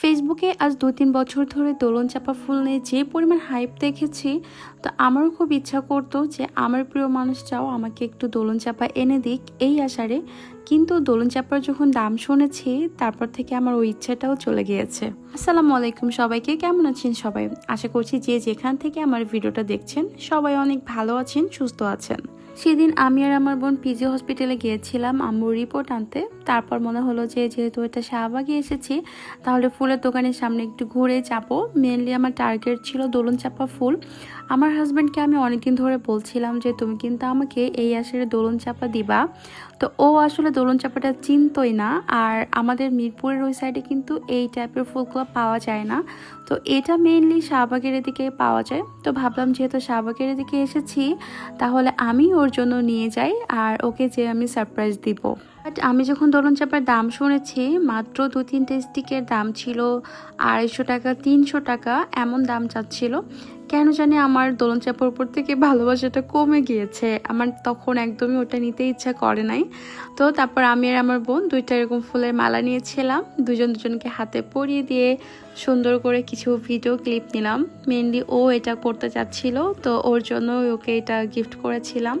ফেসবুকে আজ দু তিন বছর ধরে দোলন চাপা ফুল নিয়ে যে পরিমাণ হাইপ দেখেছি, তো আমারও খুব ইচ্ছা করতো যে আমার প্রিয় মানুষটাও আমাকে একটু দোলন চাপা এনে দিক এই আশারে। কিন্তু দোলন চাপার যখন দাম শুনেছি, তারপর থেকে আমার ওই ইচ্ছাটাও চলে গিয়েছে। আসসালামু আলাইকুম সবাইকে, কেমন আছেন সবাই? আশা করছি যে যেখান থেকে আমার ভিডিওটা দেখছেন, সবাই অনেক ভালো আছেন, সুস্থ আছেন। সেদিন আমি আর আমার বোন পিজি হসপিটালে গিয়েছিলাম, আম্মুর রিপোর্ট আনতে। তারপর মনে হলো যে, যেহেতু এটা শাহবাগে এসেছি, তাহলে ফুলের দোকানের সামনে একটু ঘুরে যাব। মেনলি আমার টার্গেট ছিল দোলন চাপা ফুল। আমার হাজব্যান্ডকে আমি অনেকদিন ধরে বলছিলাম যে, তুমি কিন্তু আমাকে এই আসরে দোলন চাপা দিবা। তো ও আসলে দোলন চাপাটা চিনতই না, আর আমাদের মিরপুরের ওই সাইডে কিন্তু এই টাইপের ফুলগুলো পাওয়া যায় না। তো এটা মেনলি শাহবাগের এদিকে পাওয়া যায়। তো ভাবলাম, যেহেতু শাহবাগের এদিকে এসেছি, তাহলে আমি ওর জন্য নিয়ে যাই আর ওকে যে আমি সারপ্রাইজ দিব। বাট আমি যখন দোলন চাপার দাম শুনেছি, মাত্র দু তিনটে স্টিকের দাম ছিল আড়াইশো টাকা, তিনশো টাকা এমন দাম চাচ্ছিল। কেন জানি আমার দোলন চাপার উপর থেকে ভালোবাসাটা কমে গিয়েছে। আমার তখন একদমই ওটা নিতে ইচ্ছা করে নাই। তো তারপর আমি আর আমার বোন দুইটা এরকম ফুলের মালা নিয়েছিলাম। দুজন দুজনকে হাতে পরিয়ে দিয়ে সুন্দর করে কিছু ভিডিও ক্লিপ নিলাম। মেনলি ও এটা করতে চাচ্ছিল, তো ওর জন্য ওকে এটা গিফট করেছিলাম।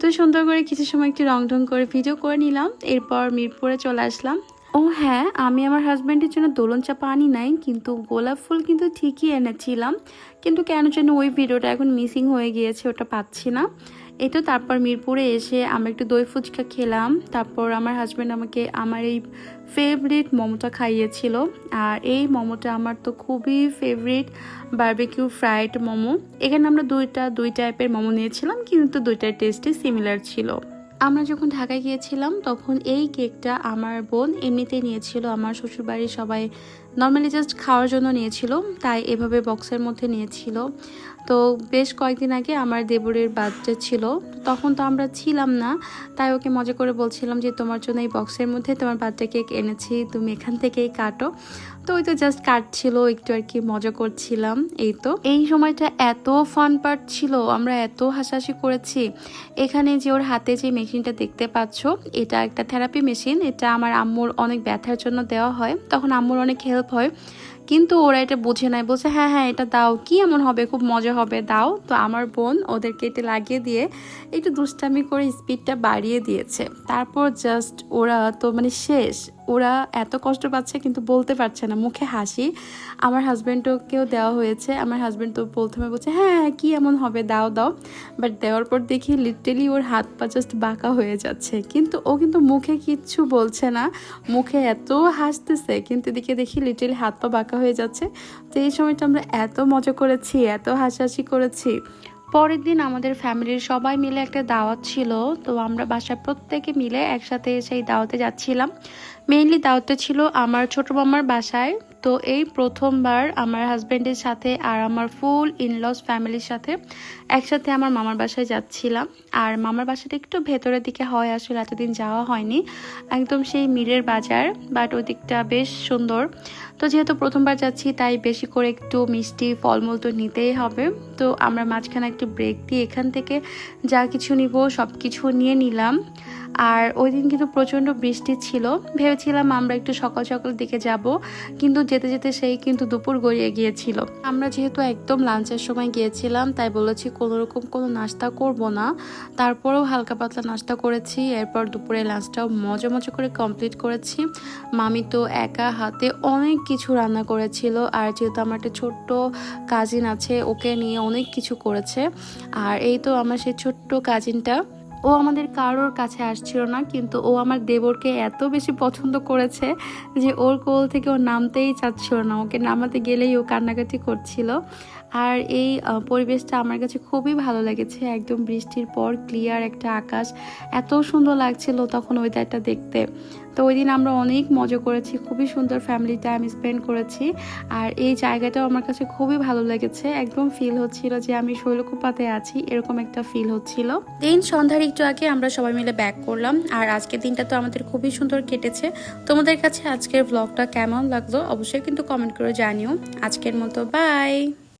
তো সুন্দর করে কিছু সময় একটু রং ঢং করে ভিডিও করে নিলাম। এরপর মিরপুরে চলে আসলাম। ও হ্যাঁ আমি আমার হাজব্যান্ডের জন্য দোলন চাপা আনি নাই, কিন্তু গোলাপ ফুল কিন্তু ঠিকই এনেছিলাম। কিন্তু কেন যেন ওই ভিডিওটা এখন মিসিং হয়ে গিয়েছে, ওটা পাচ্ছি না। এই তো তারপর মিরপুরে এসে আমরা একটু দই ফুচকা খেলাম। তারপর আমার হাজব্যান্ড আমাকে আমার এই ফেভারিট মোমোটা খাইয়েছিল। আর এই মোমোটা আমার তো খুবই ফেভারিট বারবিকিউ ফ্রাইড মোমো। এখানে আমরা দুইটা, দুই টাইপের মোমো নিয়েছিলাম, কিন্তু দুইটার টেস্টই সিমিলার ছিল। আমরা যখন ঢাকায় গিয়েছিলাম, তখন এই কেকটা আমার বোন এমনিতেই নিয়েছিল। আমার শ্বশুরবাড়ির সবাই নর্মালি জাস্ট খাওয়ার জন্য নিয়েছিল, তাই এভাবে বক্সের মধ্যে নিয়েছিল। তো বেশ কয়েকদিন আগে আমার দেবরের বার্থডে ছিল, তখন তো আমরা ছিলাম না, তাই ওকে মজা করে বলছিলাম যে, তোমার জন্য এই বক্সের মধ্যে তোমার বার্থডে কেক এনেছি, তুমি এখান থেকেই কাটো। তো ওই তো জাস্ট কাটছিল, একটু আর কি মজা করছিলাম, এই তো। এই সময়টা এত ফান পার্ট ছিল, আমরা এত হাসাহাসি করেছি। এখানে যে ওর হাতে যে মেশিনটা দেখতে পাচ্ছ, এটা একটা থেরাপি মেশিন এটা আমার আম্মুর অনেক ব্যথার জন্য দেওয়া হয়। তখন আম্মুর অনেক হেল্প হয়। কিন্তু ওরা এটা বুঝে নাই। বলছে হ্যাঁ হ্যাঁ এটা দাও। কি এমন হবে? খুব মজা হবে। দাও। তো আমার বোন ওদেরকে এটা লাগিয়ে দিয়ে একটু দুষ্টামি করে স্পিডটা বাড়িয়ে দিয়েছে। তারপর জাস্ট ওরা তো মানে শেষ। ওরা এত কষ্ট পাচ্ছে কিন্তু বলতে পারছে না। মুখে হাসি। আমার হাজব্যান্ডকেও দেওয়া হয়েছে। আমার হাজব্যান্ড তো প্রথমে বলছে হ্যাঁ হ্যাঁ কী এমন হবে? দাও দাও। বাট দেওয়ার পর দেখি লিটারেলি ওর হাত পা জাস্ট বাঁকা হয়ে যাচ্ছে। কিন্তু ও কিন্তু মুখে কিচ্ছু বলছে না। মুখে এত হাসতেছে। কিন্তু এদিকে দেখি লিটারেলি হাত পা বাঁকা হয়ে যাচ্ছে। তো এই সময়টা আমরা এত মজা করেছি, এত হাসাহাসি করেছি। পরের দিন আমাদের ফ্যামিলির সবাই মিলে একটা দাওয়াত ছিল। তো আমরা বাসায় প্রত্যেকে মিলে একসাথে সেই দাওয়াতে যাচ্ছিলাম। মেইনলি দাওয়াতটা ছিল আমার ছোট মামার বাসায়। তো এই প্রথমবার আমার হাজব্যান্ডের সাথে আর আমার ফুল ইনলস ফ্যামিলির সাথে একসাথে আমার মামার বাসায় যাচ্ছিলাম। আর মামার বাসাটা একটু ভেতরের দিকে হয়, আসলে এতদিন যাওয়া হয়নি। একদম সেই মিরের বাজার বাট ওই দিকটা বেশ সুন্দর। তো যেহেতু প্রথমবার যাচ্ছি, তাই বেশি করে একটু মিষ্টি ফলমূল তো নিতেই হবে। তো আমরা মাঝখানে একটু ব্রেক দিয়ে এখান থেকে যা কিছু নিব, সব কিছু নিয়ে নিলাম। আর ওই দিন কিন্তু প্রচণ্ড বৃষ্টি ছিল। ভেবেছিলাম আমরা একটু সকাল সকাল দিকে যাব, কিন্তু যেতে যেতে সেই কিন্তু দুপুর গড়িয়ে গিয়েছিল। আমরা যেহেতু একদম লাঞ্চের সময় গিয়েছিলাম, তাই বলেছি কোনো রকম কোনো নাস্তা করব না। তারপরেও হালকা পাতলা নাস্তা করেছি, এরপর দুপুরে লাঞ্চটাও মজা মজা করে কমপ্লিট করেছি। মামি তো একা হাতে অনেক কিছু রান্না করেছিল আর যেহেতু আমার একটা ছোট্ট কাজিন আছে, ওকে নিয়ে অনেক কিছু করেছে। আর এই তো আমার সেই ছোট্ট কাজিনটা ও আমাদের কারোর কাছে আসছিল না, কিন্তু ও আমার দেবরকে এত বেশি পছন্দ করেছে যে ওর কোল থেকে ও নামতেই চাচ্ছিল না। ওকে নামাতে গেলেই ও কান্নাকাটি করছিল। আর এই পরিবেশটা আমার কাছে খুবই ভালো লেগেছে। একদম বৃষ্টির পর ক্লিয়ার একটা আকাশ। এত সুন্দর লাগছিল তখন ওয়েদারটা দেখতে। তো ওই দিন আমরা অনেক মজা করেছি, খুবই সুন্দর ফ্যামিলি টাইম স্পেন্ড করেছি। আর এই জায়গাটাও আমার কাছে খুবই ভালো লেগেছে, একদম ফিল হচ্ছিল যে আমি শৈলকুপাতে আছি, এরকম একটা ফিল হচ্ছিল। দিন সন্ধ্যার একটু আগে আমরা সবাই মিলে ব্যাক করলাম, আর আজকের দিনটা তো আমাদের খুবই সুন্দর কেটেছে। তোমাদের কাছে আজকের ব্লগটা কেমন লাগল? অবশ্যই কিন্তু কমেন্ট করে জানিও। আজকের মতো বাই